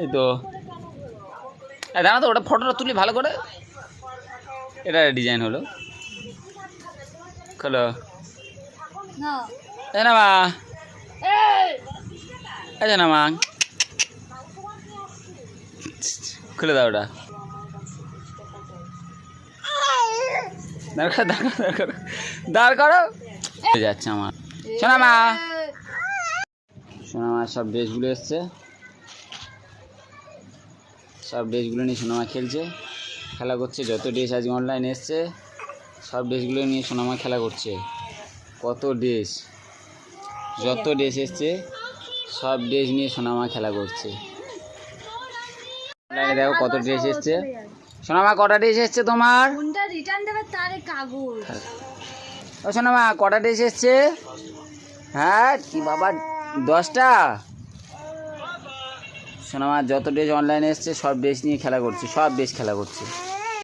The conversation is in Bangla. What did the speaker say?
এই তো। দাঁড়া তো ওটা ফটোটা তুলি ভালো করে। এটা ডিজাইন হলো। খোলো। না। মা। যে না মা। খুলে দাও ওটা। দাঁড় করো দাঁড় করো দাঁড় করো। যাচ্ছে আমার। শোনা মা। সোনামা সব ড্রেসগুলো এসছে। সব ড্রেসগুলো নিয়ে সোনামা খেলছে। খেলা করছে যত ড্রেস আজকে অনলাইন এসছে সব ড্রেসগুলো নিয়ে সোনামা খেলা করছে। কত ড্রেস যত ড্রেস এসছে সব ড্রেস নিয়ে সোনামা খেলা করছে। অনলাইনে দেখো কত ড্রেস এসছে। সোনামা কটা ড্রেস এসছে তোমার? কোনটা রিটার্ন দেবে তারে কাগজ ও সোনামা কটা ড্রেস এসছে? হ্যাঁ কি বাবা দশটা? সোনামা যত ড্রেস অনলাইনে এসছে সব ড্রেস নিয়ে খেলা করছে সব ড্রেস খেলা করছে।